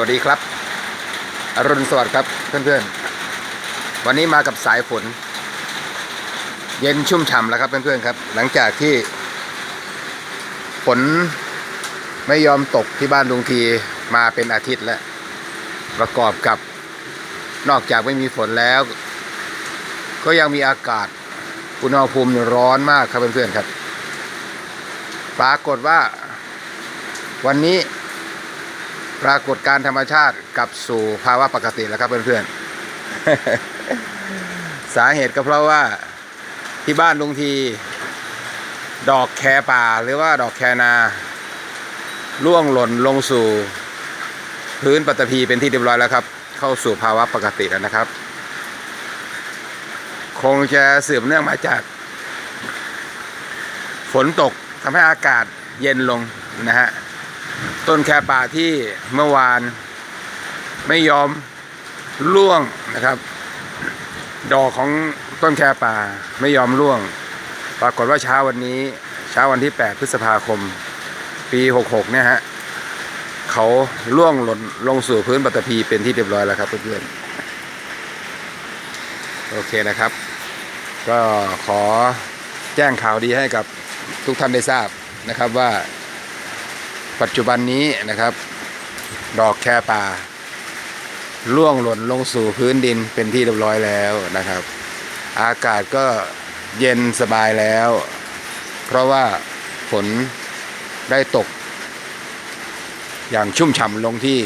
วัสดีครับ อรุณสวัสดิ์ครับเพื่อนๆ วันนี้มากับสายฝน เย็นชุ่มฉ่ำแล้วครับเพื่อนๆครับ หลังจากที่ฝนไม่ยอมตกที่บ้านลุงทีมาเป็นอาทิตย์แล้ว ประกอบกับนอกจากไม่มีฝนแล้ว ก็ยังมีอากาศอุณหภูมิร้อนมากครับเพื่อนๆครับ ปรากฏว่าวันนี้ ปรากฏการธรรมชาติกลับสู่ภาวะปกติแล้วครับเพื่อนๆ สาเหตุก็เพราะว่าที่บ้านลุงที ดอกแคป่าหรือว่าดอกแคนาล่วงหล่นลงสู่ พื้นปฐพีเป็นที่เรียบร้อยแล้วครับ เข้าสู่ภาวะปกติแล้วนะครับ คงจะสืบเนื่องมาจาก ฝนตกทำให้อากาศเย็นลงนะฮะ ต้นแคป่าที่เมื่อวานไม่ยอมร่วงนะครับ ดอกของต้นแคป่าไม่ยอมร่วง ปรากฏว่าเช้าวันนี้เช้าวันที่ 8 พฤษภาคม ปี 66 เนี่ยฮะเขาร่วงหล่นลงสู่พื้นปฐพีเป็นที่เรียบร้อยแล้วครับเพื่อนๆโอเคนะครับ ก็ขอแจ้งข่าวดีให้กับทุกท่านได้ทราบนะครับว่า ปัจจุบันนี้นะครับ ดอกแคป่าล่วงหล่นลงสู่พื้นดินเป็นที่เรียบร้อยแล้วนะครับ อากาศก็เย็นสบายแล้ว เพราะว่าฝนได้ตก อย่างชุ่มฉ่ำลงที่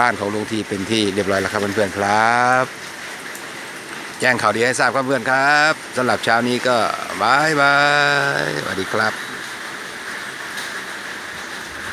บ้านของลุงทีเป็นที่เรียบร้อยแล้วครับเพื่อนๆครับแจ้งข่าวดีให้ทราบครับเพื่อนครับสำหรับเช้านี้ก็บายบายสวัสดีครับ